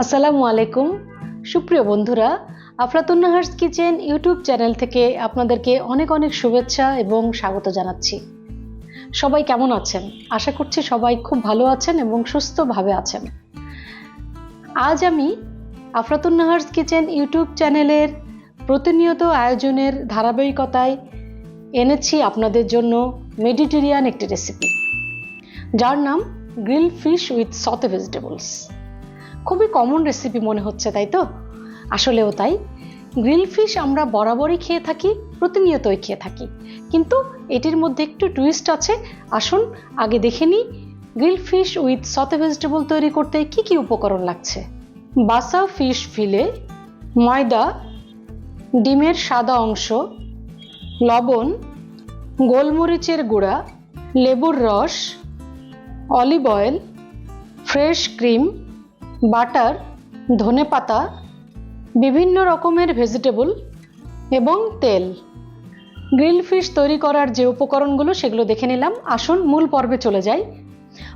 আসসালামু আলাইকুম। সুপ্রিয় বন্ধুরা আফরাতুন্নাহার্স কিচেন ইউটিউব চ্যানেল থেকে আপনাদেরকে অনেক অনেক শুভেচ্ছা এবং স্বাগত জানাচ্ছি। সবাই কেমন আছেন? আশা করছি সবাই খুব ভালো আছেন এবং সুস্থভাবে আছেন। আজ আমি আফরাতুন্নাহার্স কিচেন ইউটিউব চ্যানেলের প্রতিনিয়ত আয়োজনের ধারাবাহিকতায় এনেছি আপনাদের জন্য মেডিটেরিয়ান একটি রেসিপি। যার নাম grill fish with sauté vegetables. খুবই কমন রেসিপি মনে হচ্ছে, তাই তো? আসলেও তাই। গ্রিল ফিশ আমরা বরাবরই খেয়ে থাকি, প্রতিনিয়তই খেয়ে থাকি। কিন্তু এটির মধ্যে একটু টুইস্ট আছে। আসুন, আগে দেখে নিই। Grill fish with sauté vegetable তৈরি করতে কি কি উপকরণ লাগছে? বাসা ফিশ ফিলে ময়দা, ডিমের সাদা অংশ, লবণ, গোলমরিচের গুঁড়া, লেবুর রস olive oil fresh cream butter ধনেপাতা বিভিন্ন রকমের ভেজিটেবল এবং তেল। গ্রিল ফিশ তৈরি করার যে উপকরণগুলো সেগুলো দেখে নিলাম। আসুন মূল পর্বে চলে যাই।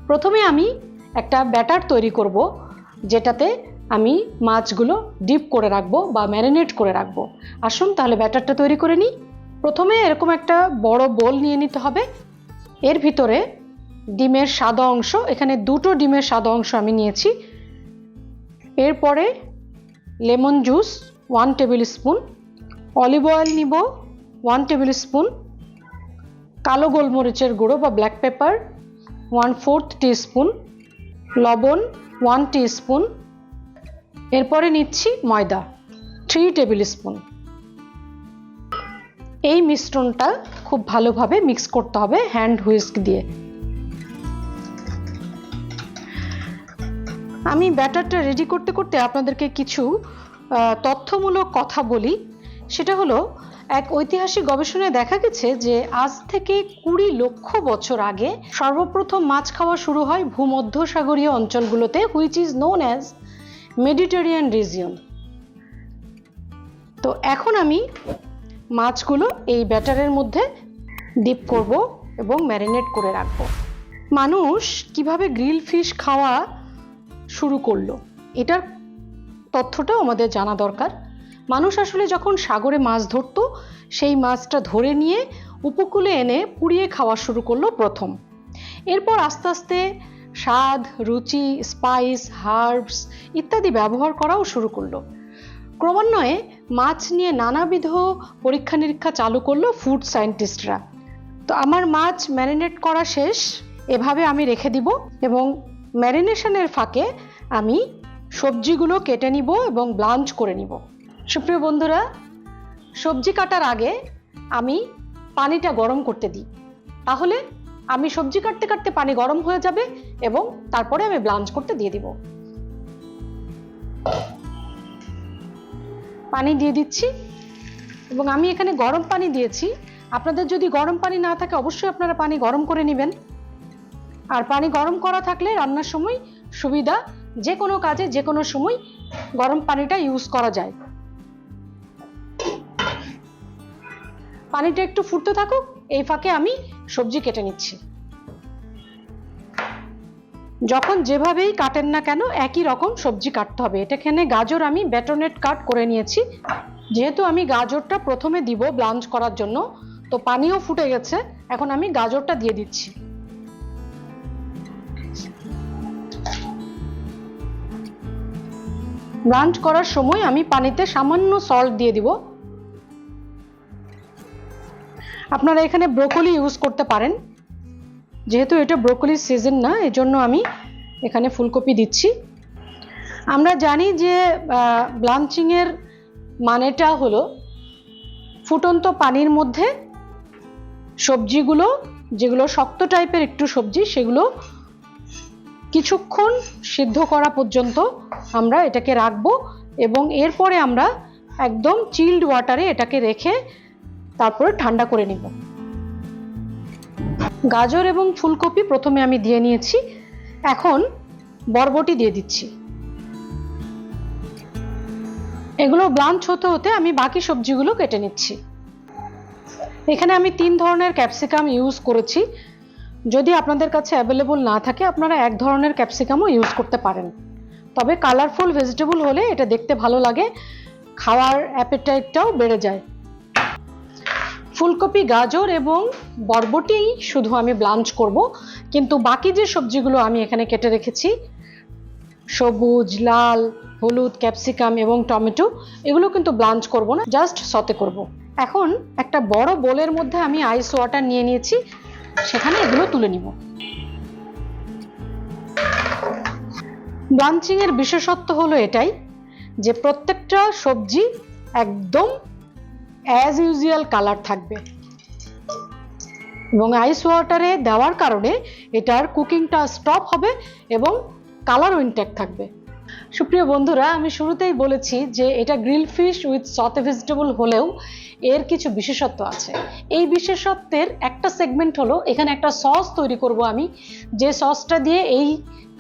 প্রথমে আমি একটা ব্যাটার তৈরি করব, যেটাতে আমি মাছগুলো ডিপ করে রাখব বা ম্যারিনেট করে রাখব। আসুন তাহলে ব্যাটারটা তৈরি করে নিই। প্রথমে এরকম একটা বড় বোল নিয়ে নিতে হবে। এর ভিতরে ডিমের সাদা অংশ, এখানে দুটো ডিমের সাদা অংশ আমি নিয়েছি। এরপরে lemon juice one tablespoon olive oil নিব ওয়ান টেবিল স্পুন কালো গোলমরিচের গুঁড়ো বা black pepper one fourth spoon লবণ ওয়ান স্পুন এরপরে নিচ্ছি ময়দা থ্রি টেবিল স্পুন এই মিশ্রণটা খুব ভালোভাবে মিক্স করতে হবে হ্যান্ড হুইস্ক দিয়ে। আমি ব্যাটারটা রেডি করতে করতে আপনাদেরকে কিছু তথ্যমূলক কথা বলি। সেটা হলো, এক ঐতিহাসিক গবেষণায় দেখা গেছে যে আজ থেকে কুড়ি লক্ষ বছর আগে সর্বপ্রথম মাছ খাওয়া শুরু হয় ভূমধ্যসাগরীয় অঞ্চলগুলোতে which is known as Mediterranean region তো এখন আমি মাছগুলো এই ব্যাটারের মধ্যে ডিপ করব এবং ম্যারিনেট করে রাখব। মানুষ কীভাবে গ্রিল ফিশ খাওয়া শুরু করল। এটার তথ্যটাও আমাদের জানা দরকার। মানুষ আসলে যখন সাগরে মাছ ধরতো, সেই মাছটা ধরে নিয়ে উপকূলে এনে পুড়িয়ে খাওয়া শুরু করল প্রথম। এরপর আস্তে আস্তে স্বাদ, রুচি স্পাইস হার্বস ইত্যাদি ব্যবহার করাও শুরু করল। ক্রমান্বয়ে মাছ নিয়ে নানাবিধ পরীক্ষা নিরীক্ষা চালু করল ফুড সায়েন্টিস্টরা তো আমার মাছ ম্যারিনেট করা শেষ, এভাবে আমি রেখে দিব এবং ম্যারিনেশনের ফাঁকে আমি সবজিগুলো কেটে নিব এবং ব্লাঞ্চ করে নিব। সুপ্রিয় বন্ধুরা, সবজি কাটার আগে আমি পানিটা গরম করতে দিই। তাহলে আমি সবজি কাটতে কাটতে পানি গরম হয়ে যাবে এবং তারপরে আমি ব্লাঞ্চ করতে দিয়ে দিব। পানি দিয়ে দিচ্ছি এবং আমি এখানে গরম পানি দিয়েছি। আপনাদের যদি গরম পানি না থাকে, অবশ্যই আপনারা পানি গরম করে নেবেন। আর পানি গরম করা থাকলে রান্নার সময় সুবিধা, যে কোনো কাজে যে কোনো সময় গরম পানিটা ইউজ করা যায়। পানিটা একটু ফুটতে থাকুক, এই ফাঁকে আমি সবজি কেটে নিচ্ছি। যখন যেভাবেই কাটেন না কেন, একই রকম সবজি কাটতে হবে। এটা এখানে গাজর আমি ব্যাটনেট কাট করে নিয়েছি। যেহেতু আমি গাজরটা প্রথমে দিব ব্লাঞ্চ করার জন্য, তো পানিও ফুটে গেছে, এখন আমি গাজরটা দিয়ে দিচ্ছি। ব্লাঞ্চ করার সময় আমি পানিতে সামান্য সল্ট দিয়ে দিব। আপনারা এখানে ব্রোকলি ইউজ করতে পারেন। যেহেতু এটা ব্রোকলির সিজন না, এজন্য আমি এখানে ফুলকপি দিচ্ছি। আমরা জানি যে ব্লাঞ্চিংয়ের মানেটা হলো ফুটন্ত পানির মধ্যে সবজিগুলো, যেগুলো শক্ত টাইপের একটু সবজি, সেগুলো কিছুক্ষণ সিদ্ধ করা পর্যন্ত আমরা এটাকে রাখব এবং এরপরে আমরা একদম চিল্ড ওয়াটারে এটাকে রেখে তারপরে ঠান্ডা করে নিব। গাজর এবং ফুলকপি প্রথমে আমি দিয়ে নিয়েছি। এখন বরবটি দিয়ে দিচ্ছি। এগুলো ব্লাঞ্চ হতে হতে আমি বাকি সবজিগুলো কেটে নিচ্ছি। এখানে আমি তিন ধরনের ক্যাপসিকাম ইউজ করেছি। যদি আপনাদের কাছে অ্যাভেলেবল না থাকে, আপনারা এক ধরনের ক্যাপসিকামও ইউজ করতে পারেন তবে কালারফুল ভেজিটেবল হলে এটা দেখতে ভালো লাগে, খাওয়ার অ্যাপেটাইটটাও বেড়ে যায় ফুলকপি, গাজর এবং বরবটি শুধু আমি ব্লাঞ্চ করব, কিন্তু বাকি যে সবজিগুলো আমি এখানে কেটে রেখেছি, সবুজ, লাল, হলুদ ক্যাপসিকাম এবং টমেটো, এগুলো কিন্তু ব্লাঞ্চ করব না জাস্ট সতে করব। এখন একটা বড় বোলের মধ্যে আমি আইস ওয়াটার নিয়ে নিয়েছি সেখানে এগুলো তুলে নিব। ব্লাঞ্চিং এর বিশেষত্ব হলো এটাই যে প্রত্যেকটা সবজি একদম অ্যাজ ইউজুয়াল কালার থাকবে। এবং আইস ওয়াটারে দেওয়ার কারণে এটার কুকিংটা স্টপ হবে এবং কালারও ইনট্যাক্ট থাকবে। সুপ্রিয় বন্ধুরা, আমি শুরুতেই বলেছি যে এটা grill fish with sauté vegetable হলেও এর কিছু বিশেষত্ব আছে। এই বিশেষত্বের একটা সেগমেন্ট হলো, এখানে একটা সস তৈরি করব আমি, যে সসটা দিয়ে এই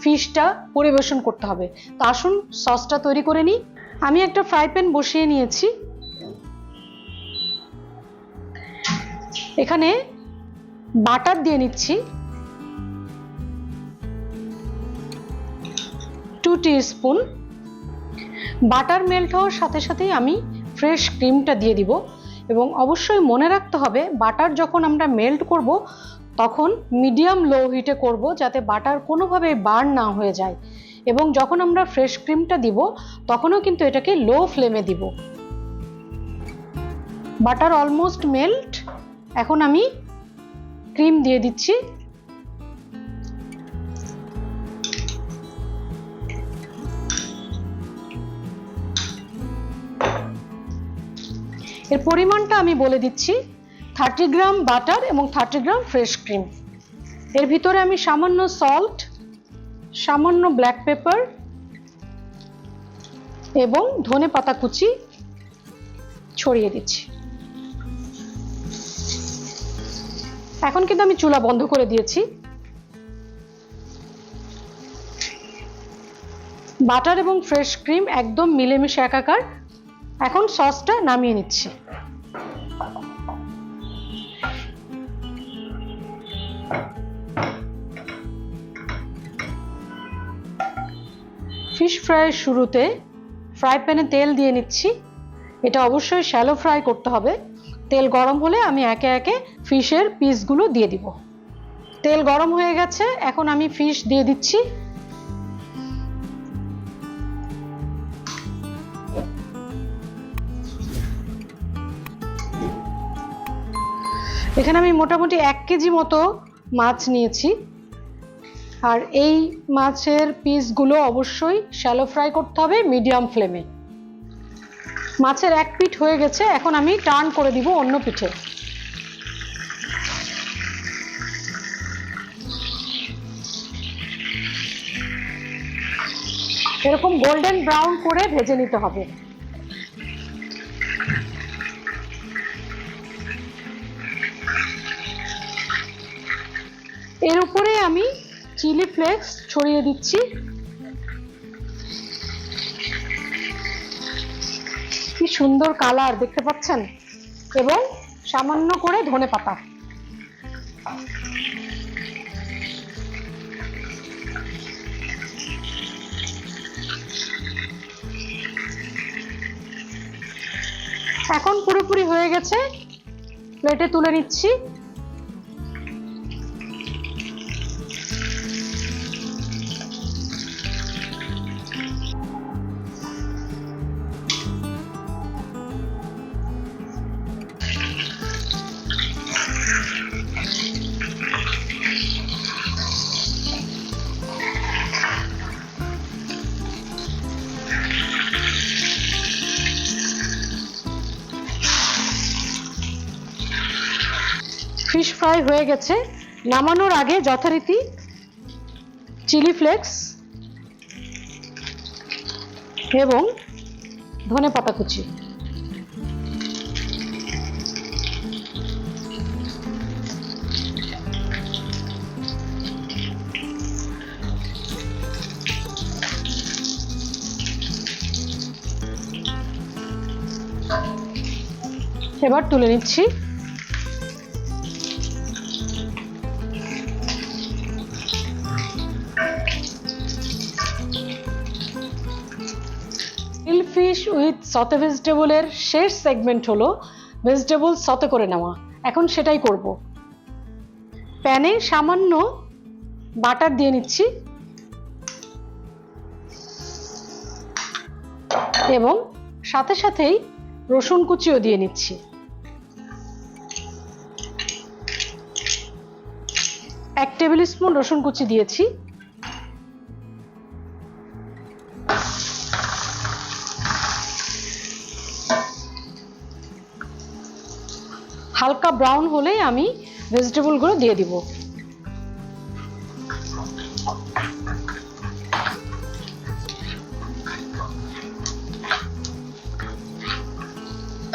ফিশটা পরিবেশন করতে হবে। তো আসুন সসটা তৈরি করে নিই। আমি একটা ফ্রাই প্যান বসিয়ে নিয়েছি। এখানে বাটার দিয়ে নিচ্ছি। টু স্পুন বাটার মেল্ট হওয়ার সাথে সাথেই আমি ফ্রেশ ক্রিমটা দিয়ে দিব এবং অবশ্যই মনে রাখতে হবে বাটার যখন আমরা মেল্ট করব, তখন মিডিয়াম লো হিটে করব যাতে বাটার কোনোভাবে বার্ন না হয়ে যায় এবং যখন আমরা ফ্রেশ ক্রিমটা দিব, তখনও কিন্তু এটাকে লো ফ্লেমে দিব। বাটার অলমোস্ট মেল্ট এখন আমি ক্রিম দিয়ে দিচ্ছি। এর পরিমাণটা আমি বলে দিচ্ছি থার্টি গ্রাম বাটার এবং থার্টি গ্রাম ফ্রেশ ক্রিম এর ভিতরে আমি সামান্য সল্ট সামান্য ব্ল্যাক পেপার এবং ধনে পাতা কুচি ছড়িয়ে দিচ্ছি। এখন কিন্তু আমি চুলা বন্ধ করে দিয়েছি। বাটার এবং ফ্রেশ ক্রিম একদম মিলেমিশে একাকার। এখন সসটা নামিয়ে নিচ্ছি। ফিশ ফ্রাইয়ের শুরুতে ফ্রাই প্যানে তেল দিয়ে নিচ্ছি। এটা অবশ্যই শ্যালো ফ্রাই করতে হবে। তেল গরম হলে আমি একে একে ফিশের পিসগুলো দিয়ে দিব। তেল গরম হয়ে গেছে, এখন আমি ফিশ দিয়ে দিচ্ছি। এখানে আমি মোটামুটি এক কেজি মতো মাছ নিয়েছি। আর এই মাছের পিসগুলো অবশ্যই শ্যালো ফ্রাই করতে হবে মিডিয়াম ফ্লেমে মাছের এক পিঠ হয়ে গেছে, এখন আমি টার্ন করে দিব অন্য পিঠে। এরকম গোল্ডেন ব্রাউন করে ভেজে নিতে হবে। ফ্লেক্স ছড়িয়ে দিচ্ছি। কি সুন্দর কালার, দেখতে পাচ্ছেন? এবং সামান্য করে ধনে পাতা। এখন পুরোপুরি হয়ে গেছে। প্লেটে তুলে নিচ্ছি। ফ্রাই হয়ে গেছে। নামানোর আগে যথারীতি চিলি ফ্লেক্স এবং ধনে পাতা কুচি। এবার তুলে নিচ্ছি। ফিশ উইথ সতে ভেজিটেবলের শেষ সেগমেন্ট হলো ভেজিটেবল সতে করে নেওয়া। এখন সেটাই করব। প্যানে সামান্য বাটার দিয়ে নিচ্ছি। এবং সাথে সাথেই রসুন কুচিও দিয়ে নিচ্ছি। এক টেবিল স্পুন রসুন কুচি দিয়েছি। হালকা ব্রাউন হলেই আমি ভেজিটেবলগুলো দিয়ে দিব।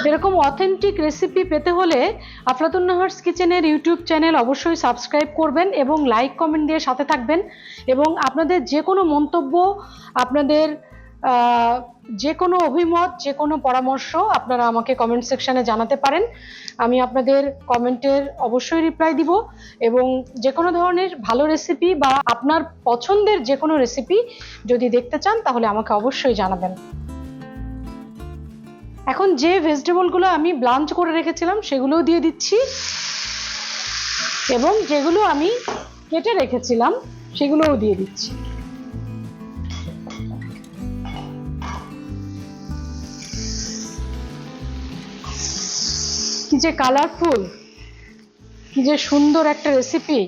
এরকম অথেন্টিক রেসিপি পেতে হলে আফলাতুন নাহার্স কিচেনের ইউটিউব চ্যানেল অবশ্যই সাবস্ক্রাইব করবেন এবং লাইক কমেন্ট দিয়ে সাথে থাকবেন এবং আপনাদের যে কোনো মন্তব্য আপনাদের যে কোনো অভিমত যে কোনো পরামর্শ আপনারা আমাকে কমেন্ট সেকশানে জানাতে পারেন। আমি আপনাদের কমেন্টের অবশ্যই রিপ্লাই দিব এবং যে কোনো ধরনের ভালো রেসিপি বা আপনার পছন্দের যে কোনো রেসিপি যদি দেখতে চান, তাহলে আমাকে অবশ্যই জানাবেন। এখন যে ভেজিটেবলগুলো আমি ব্লাঞ্চ করে রেখেছিলাম, সেগুলোও দিয়ে দিচ্ছি। এবং যেগুলো আমি কেটে রেখেছিলাম, সেগুলোও দিয়ে দিচ্ছি। যে কালারফুল কি যে সুন্দর একটা রেসিপি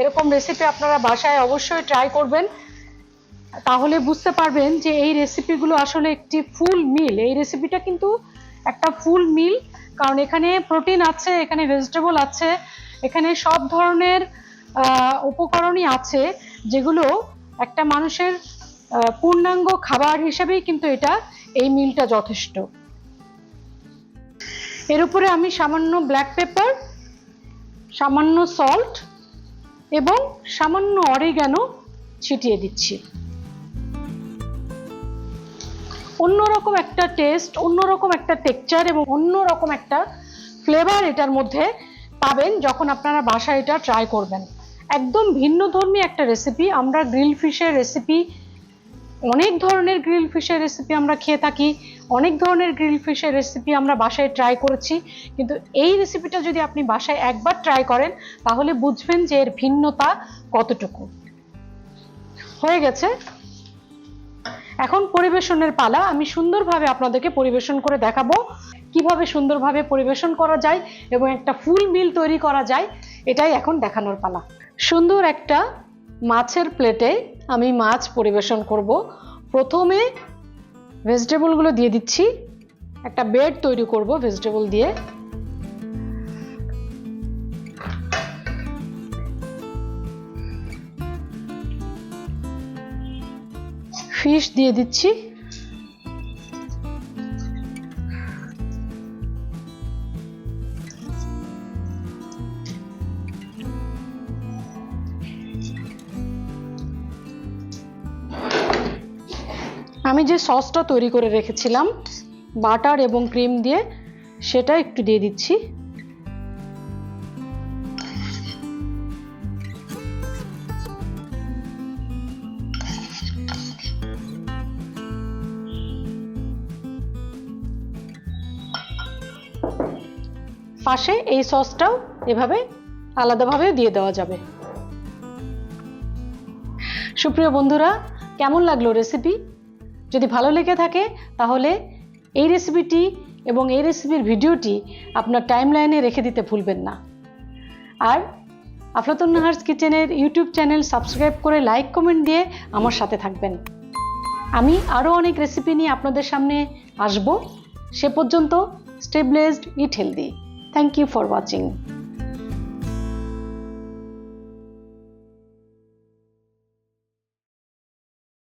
এরকম রেসিপি আপনারা বাসায় অবশ্যই ট্রাই করবেন। তাহলে বুঝতে পারবেন যে এই রেসিপিগুলো আসলে একটি ফুল মিল এই রেসিপিটা কিন্তু একটা ফুল মিল কারণ এখানে প্রোটিন আছে, এখানে ভেজিটেবল আছে, এখানে সব ধরনের উপকরণই আছে, যেগুলো একটা মানুষের পূর্ণাঙ্গ খাবার হিসেবেই কিন্তু এটা এই মিলটা যথেষ্ট। এর উপরে আমি সামান্য ব্ল্যাক পেপার সামান্য সল্ট এবং সামান্য অরিগ্যানো ছিটিয়ে দিচ্ছি। অন্যরকম একটা টেস্ট অন্যরকম একটা টেক্সচার এবং অন্যরকম একটা ফ্লেভার এটার মধ্যে পাবেন যখন আপনারা বাসায় এটা ট্রাই করবেন। একদম ভিন্ন ধর্মী একটা রেসিপি আমরা গ্রিল ফিশের রেসিপি অনেক ধরনের গ্রিল ফিশের রেসিপি আমরা খেয়ে থাকি, অনেক ধরনের গ্রিল ফিশের রেসিপি আমরা বাসায় ট্রাই করেছি, কিন্তু এই রেসিপিটা যদি আপনি বাসায় একবার ট্রাই করেন, তাহলে বুঝবেন যে এর ভিন্নতা কতটুকু। হয়ে গেছে। এখন পরিবেশনের পালা, আমি সুন্দরভাবে আপনাদেরকে পরিবেশন করে দেখাবো, কীভাবে সুন্দরভাবে পরিবেশন করা যায় এবং একটা ফুল মিল তৈরি করা যায়, এটাই এখন দেখানোর পালা। সুন্দর একটা মাছের প্লেটে আমি মাছ পরিবেশন করব। প্রথমে ভেজিটেবলগুলো দিয়ে দিচ্ছি। একটা বেড তৈরি করব ভেজিটেবল দিয়ে। ফিশ দিয়ে দিচ্ছি। যে সসটা তৈরি করে রেখেছিলাম, বাটার এবং ক্রিম দিয়ে, সেটা একটু দিয়ে দিচ্ছি। পাশে এই সসটাও এভাবে আলাদাভাবে দিয়ে দেওয়া যাবে। সুপ্রিয় বন্ধুরা, কেমন লাগল রেসিপি যদি ভালো লেগে থাকে, তাহলে এই রেসিপিটি এবং এই রেসিপির ভিডিওটি আপনার টাইমলাইনে রেখে দিতে ভুলবেন না। আর আফলাতুন নাহার্স কিচেনের ইউটিউব চ্যানেল সাবস্ক্রাইব করে লাইক কমেন্ট দিয়ে আমার সাথে থাকবেন। আমি আরও অনেক রেসিপি নিয়ে আপনাদের সামনে আসব। সে পর্যন্ত stay blessed eat healthy thank you for watching